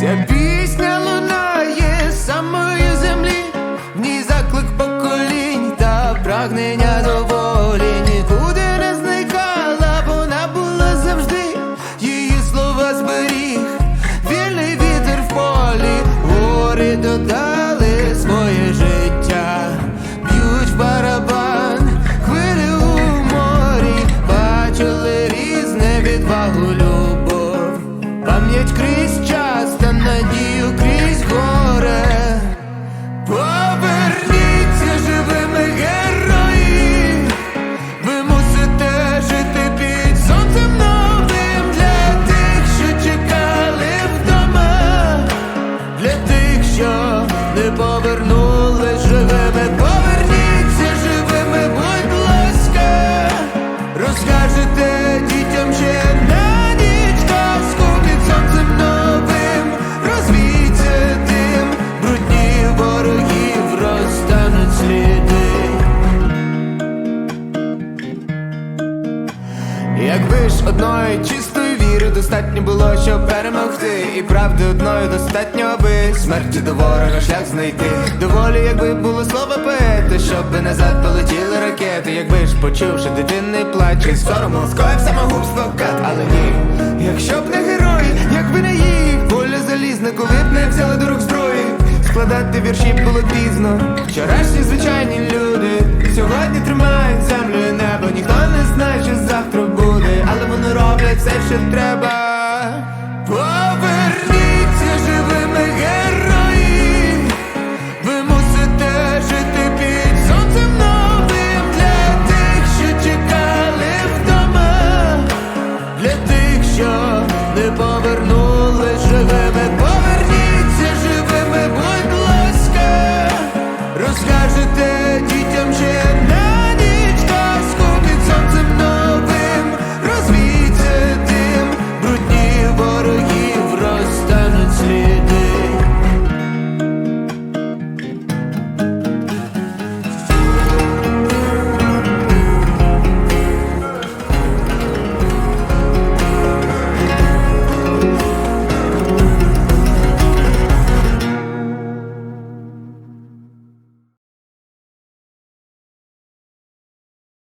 Ця пісня лунає з самої землі, в ній заклик поколінь та прагнення до волі. Нікуди не зникала, вона була завжди, її слова зберіг, вільний вітер в полі, гори додали що не повернулись живими. Поверніться живими, будь ласка, розкажете дітям ще на ніч казку під сонцем новим, розвійте дим, брудні ворогів розтануть сліди. Якби ж одної чистої віри достатньо було, щоб перемогти, і правди одної достатньо, аби смерті до ворога шлях знайти. Доволі, якби було слово поета, щоб назад полетіли ракети, якби ж почувши дитинний плач, і сорому скоїв самогубство кат, але ні, якщо б не герої, якби не їх, воля залізна, коли б не взяли до рук зброї. Складати вірші було пізно. Вчорашні звичайні люди сьогодні тримають Поверніться